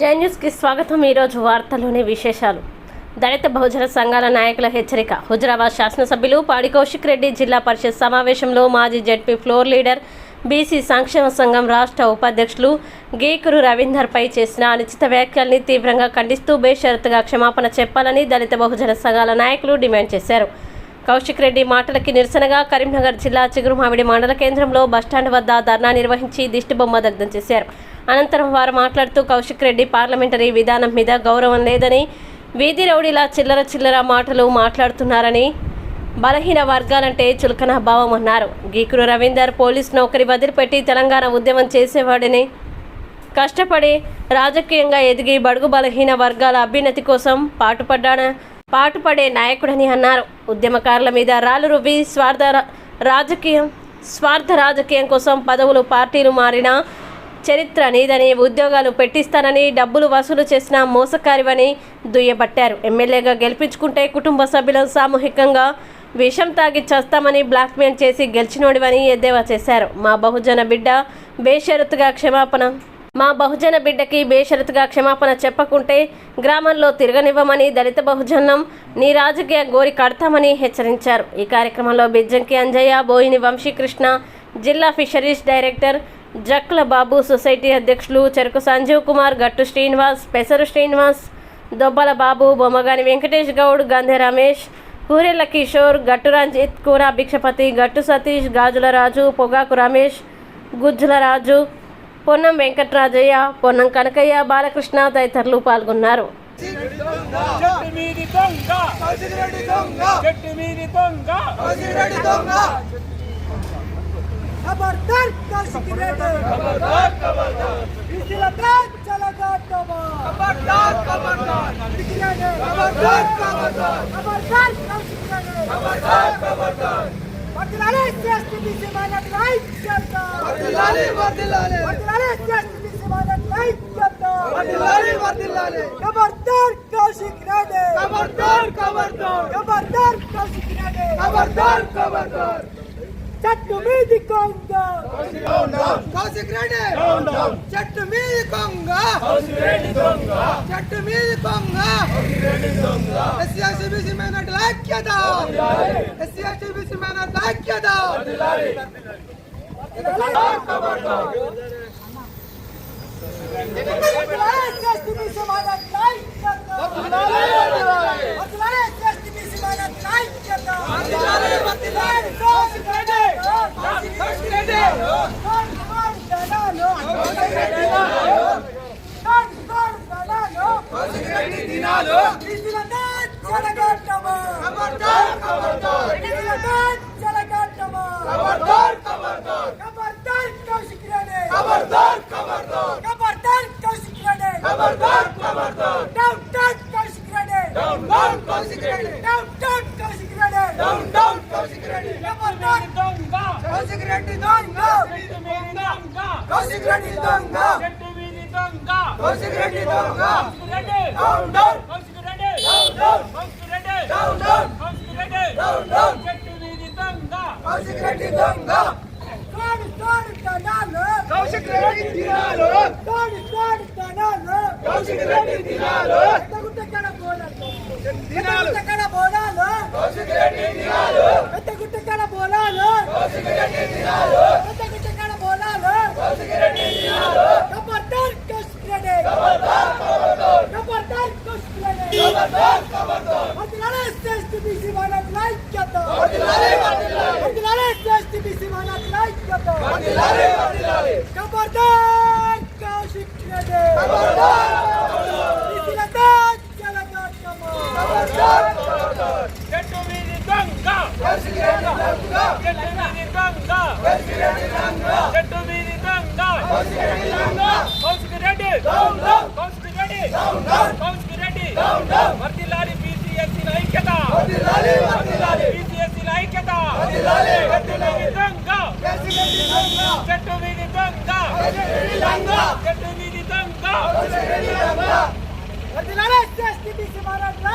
జై న్యూస్కి స్వాగతం. ఈరోజు వార్తలోని విశేషాలు. దళిత బహుజన సంఘాల నాయకుల హెచ్చరిక. హుజరాబాద్ శాసనసభ్యులు పాడి కౌశిక్ రెడ్డి జిల్లా పరిషత్ సమావేశంలో మాజీ జడ్పీ ఫ్లోర్ లీడర్ బీసీ సంక్షేమ సంఘం రాష్ట్ర ఉపాధ్యక్షులు గీకురు రవీందర్పై చేసిన అనుచిత వ్యాఖ్యల్ని తీవ్రంగా ఖండిస్తూ బేషరతుగా క్షమాపణ చెప్పాలని దళిత బహుజన సంఘాల నాయకులు డిమాండ్ చేశారు. కౌశిక్ రెడ్డి మాటలకి నిరసనగా కరీంనగర్ జిల్లా చిగురుమామిడి మండల కేంద్రంలో బస్టాండ్ వద్ద ధర్నా నిర్వహించి దిష్టిబొమ్మ దగ్ధం చేశారు. అనంతరం వారు మాట్లాడుతూ కౌశిక్ రెడ్డి పార్లమెంటరీ విధానం మీద గౌరవం లేదని వీధి రౌడీలా చిల్లర చిల్లర మాటలు మాట్లాడుతున్నారని బలహీన వర్గాలంటే చులకన భావం అన్నారు. గీకుడు రవీందర్ పోలీస్ నౌకరి వదిలిపెట్టి తెలంగాణ ఉద్యమం చేసేవాడని కష్టపడి రాజకీయంగా ఎదిగి బడుగు బలహీన వర్గాల అభ్యున్నతి కోసం పాటుపడ్డాన పాటుపడే నాయకుడని అన్నారు. ఉద్యమకారుల మీద రాళ్ళు రువ్వి స్వార్థ రా- రాజకీయం స్వార్థ రాజకీయం కోసం పదవులు పార్టీలు మారిన చరిత్ర నీదని ఉద్యోగాలు పెట్టిస్తానని డబ్బులు వసూలు చేసిన మోసకారివని దుయ్యబట్టారు. ఎమ్మెల్యేగా గెలిపించుకుంటే కుటుంబ సభ్యులను సామూహికంగా విషం తాగి చేస్తామని బ్లాక్మెయిల్ చేసి గెలిచినోడివని ఎద్దేవా చేశారు. మా బహుజన బిడ్డ బేషరతుగా క్షమాపణ మా బహుజన బిడ్డకి బేషరతుగా క్షమాపణ చెప్పకుంటే గ్రామంలో తిరగనివ్వమని దళిత బహుజనం నీ రాజకీయ గోరి కడతామని హెచ్చరించారు. ఈ కార్యక్రమంలో బిజ్జంకి అంజయ్య బోయిని వంశీకృష్ణ జిల్లా fisheries director Jakla Babu society అధ్యక్షులు చెరుకు సంజీవ్ కుమార్ గట్టు శ్రీనివాస్ పెసరు శ్రీనివాస్ దొబ్బల బాబు బొమ్మగాని వెంకటేష్ గౌడ్ గంధె రమేష్ కూరెళ్ళ కిషోర్ గట్టు రంజిత్ కూర భిక్షపతి గట్టు సతీష్ గాజుల రాజు పొగాకు రమేష్ గుజ్జుల రాజు పొన్నం వెంకట్రాజయ్య పొన్నం కనకయ్య బాలకృష్ణ తదితరులు పాల్గొన్నారు. చెట్టు మీది దొంగ కౌశికిరెడ్డి దొంగ చెట్టు మీది దొంగ కౌశికిరెడ్డి దొంగ ఖబర్దార్ ఖబర్దార్ ఖబర్దార్ ఖబర్దార్ ఖబర్దార్ ఖబర్దార్ కౌశికిరెడ్డి ఖబర్దార్ ఖబర్దార్ వర్దిలాలి శ్రేష్ఠ బీసీ మైనార్టీ చెట్టు మీది కొంగ కౌశిక్ రెడ్డి చెట్టు మీది కొంగ చెట్టు మీది కొంగ ఎస్సీ ఎస్టీ బీసీ మైనార్టీ ఐక్యత ఎస్సీ ఎస్టీ బీసీ మైనార్టీ ఐక్యత ఎస్సీ బీసీ మైనార్టీ ఐక్యత ನಾಡು Go cigarette, don't go. Go cigarette, don't go. Down down Kaushik Reddy down down Kaushik Reddy down down Kaushik Reddy దొంగ రెడ్డి దొంగ చెట్టు మీది దొంగ కౌశిక్ రెడ్డి దొంగ మీది దొంగ కౌశిక్ రెడ్డి దొంగ Reddy down down Kaushik Reddy down down Kaushik Reddy down down Kaushik Reddy down down చెట్టు మీది దొంగ కౌశిక్ రెడ్డి దొంగ కోడి కోడి తనాలు కౌశిక్ రెడ్డి దినాలు కోడి కోడి తనాలు కౌశిక్ రెడ్డి దినాలు పెద్దగుట్ట కడ బోనాలు పెద్దగుట్ట కడ బోనాలు కౌశిక్ రెడ్డి దినాలు పెద్దగుట్ట కడ బోనాలు కౌశిక్ రెడ్డి దినాలు పెద్దగుట్ట కడ బోనాలు కౌశిక్ రెడ్డి దినాలు ఖబర్దార్ కౌశిక్ రెడ్డి ఖబర్దార్ కౌశిక్ రెడ్డి ఖబర్దార్ ఖబర్దార్ వదిలాలే శ్రేష్ఠ బీసీ మానవ ఐక్యత వదిలాలి వదిలాలి వదిలాలే శ్రేష్ఠ బీసీ మానవ ఐక్యత వదిలాలి వదిలాలి ఖబర్దార్ కౌశిక్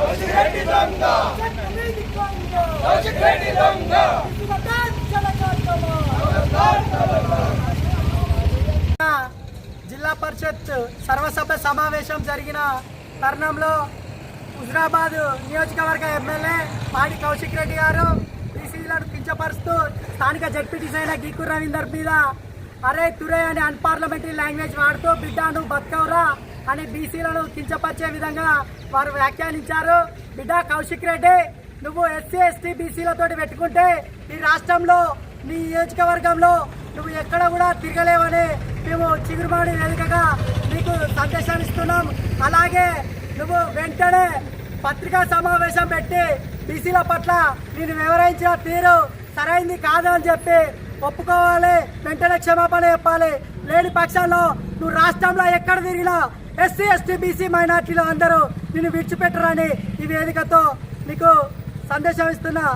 దొంగ దొంగ. జిల్లా పరిషత్ సర్వసభ సమావేశం జరిగిన తరుణంలో హుజరాబాద్ నియోజకవర్గ ఎమ్మెల్యే పాడి కౌశిక్ రెడ్డి గారు బీసీలను కించపరుస్తూ స్థానిక జడ్పీటీసీ అయిన గీకు రవీందర్ మీద అరే తురే అని అన్పార్లమెంటరీ లాంగ్వేజ్ వాడుతూ బిడ్డాను నువ్వు అని బీసీలను కించపరిచే విధంగా వారు వ్యాఖ్యానించారు. బిడ్డ కౌశిక్ రెడ్డి నువ్వు ఎస్సీ ఎస్టీ బీసీలతోటి పెట్టుకుంటే ఈ రాష్ట్రంలో నీ నియోజకవర్గంలో నువ్వు ఎక్కడ కూడా తిరగలేవని మేము చిగురుబాడి వేదికగా నీకు సందేశం ఇస్తున్నాం. అలాగే నువ్వు వెంటనే పత్రికా సమావేశం పెట్టి బీసీల పట్ల నేను వివరించిన తీరు సరైంది కాదు అని చెప్పి ఒప్పుకోవాలి. వెంటనే క్షమాపణ చెప్పాలి. లేని పక్షంలో నువ్వు రాష్ట్రంలో ఎక్కడ తిరిగినా ఎస్సీ ఎస్టీ బీసీ మైనార్టీలు అందరూ నిన్ను విడిచిపెట్టరని ఈ వేదికతో నీకు సందేశం ఇస్తున్నా.